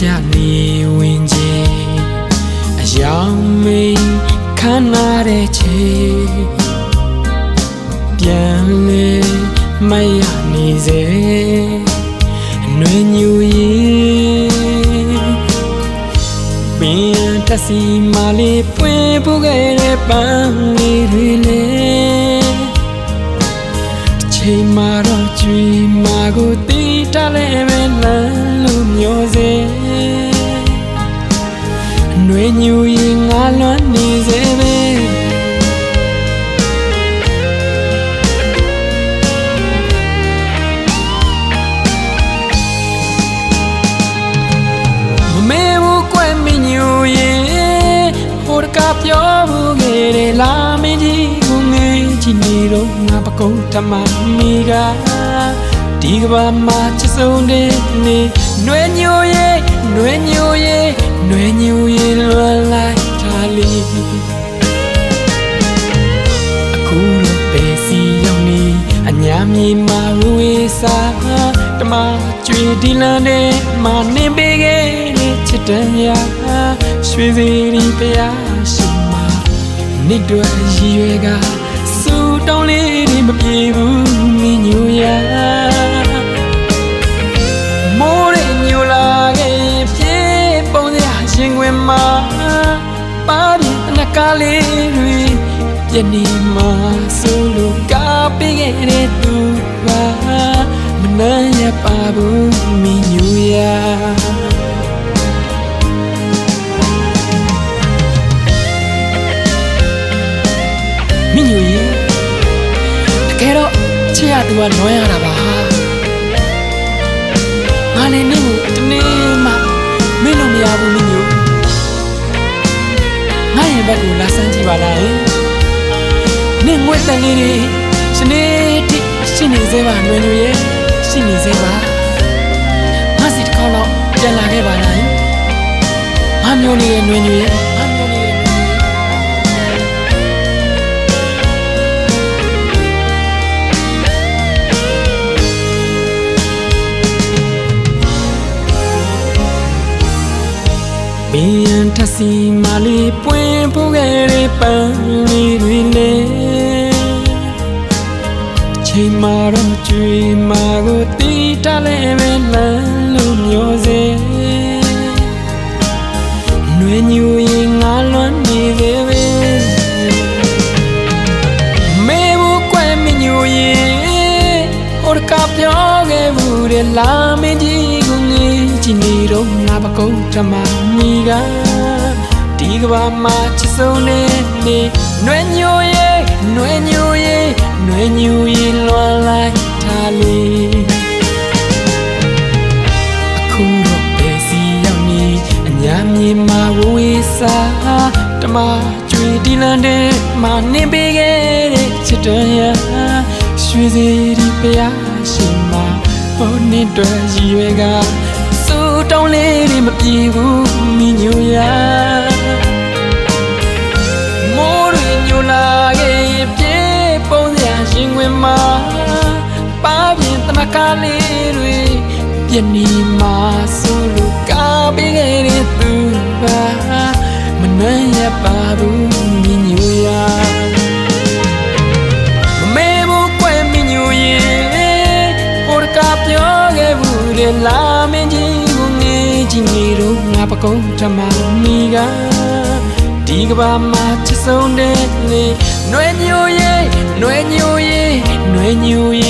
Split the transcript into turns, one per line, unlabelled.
ခဲ့ကြနေဝင်ကြီးအယောင်မေးခမ်းနားတဲ့ချေပြန်လေမရနေစေအနှွေညူရင်ပင်တစီမာလေးပွင့်ပူခဲ့တဲ့ပန်းလေးတွေလေတစ်ချိန်မှာတော့ကြွေမာကို နှွေညူရင်ငါလွမ်းနေစေပဲမမေဘူးကွယ်မညူရင်ဟိုတကပြောဘူးငယ်တယ်လာမင်းကြီးကိုငယ်ချင်နေတော့ငါပကုံးတမမီကဒီကဘာမှာချစ်ဆုံးတဲ့နေနှွေညူရင်နှွေညူရင် ນွေညူရဲ့လွန်လိုက်တာလီအခုတော့ပဲစီရောက်နေအညာမြေမှာဝေဝေးစားတမကျွေဒီလန်နဲ့မနေပေးခဲ့တဲ့ချစ်တန်ရာရွှေစီရီပျားရှိမှာနှစ်တွယ်ရည်ရွယ်ကစူတောင်းလေးတွေမပြေဘူး ကားလေးတွေပြနေမှာဆိုလို့ကားပေးခဲ့တဲ့သူပါမနှမ်းရပါဘူးမင်းညူရာမင်းညူကြီးတကယ်တော့ချစ်ရသူကလွမ်းရတာပါငါလည်းနင့်ကိုတနေ့မှမင်းလို့မရဘူးမင်းညူငါ ရင်ဘက်ကိုလာစမ်းကြည့်ပါလားဟင်နင့်ငွေတန်လေးတွေစနေတိရှိနေသေးပါနွယ်ညူရဲ့ရှိနေသေးပါငါစီတစ်ခေါက်တော့ပြန်လာခဲ့ပါလားဟင်ငါမျိုးလေးရဲ့နွယ်ညူရဲ့ငါမျိုးလေးရဲ့နွယ်ညူရဲ့မင်းရန်ထ စီမာလေးပွင့်ပူခဲ့တဲ့ပန်းလေးတွေလေအချိန်မှာတော့ကြွေမာကိုတီးတလဲပဲလမ်းလို့မျိုးစေຫນွေညူရင်ငါလွမ်းနေသေးပဲမေဘူးကွယ်မညူရင်ဟိုတကပြောခဲ့ဘူးတဲ့လာမင်းကြီးကိုငေးချင်နေတော့ငါပကုံးထမမီက ဒီကဘာမှာချစ်ဆုံးနေနေနွယ်ညူရေနွယ်ညူရေနွယ်ညူရေလွန်လိုက်တာလေအခုတော့ပဲစီရောက်နေအညာမြေမှာဝေးစားတမကြွေဒီလန်တဲ့မှာနေပေးခဲ့တဲ့ချစ်တော်ရရွှေစီဒီပြားရှင်မှာပေါ်နေတွေ့ရွေကစူတောင်းလေးတွေမပြေဘူးမိညူရာ ကားလေးတွေပြနေမှာဆိုလို့ကားပေးခဲ့တဲ့သူပါမနှမ်းရပါဘူးမြညူရမမေဘူးကွယ်မြညူရဲ့ဟိုတကပြောခဲ့ဘူးတဲ့လာမင်းကြီးကိုငေးချင်နေတော့ငါပကုံးထမမီကဒီကဘာမှာချစ်ဆုံးတဲ့လေနှွေညူရဲ့နှွေညူရဲ့နှွေညူရဲ့လွန်လိုက်တာလေး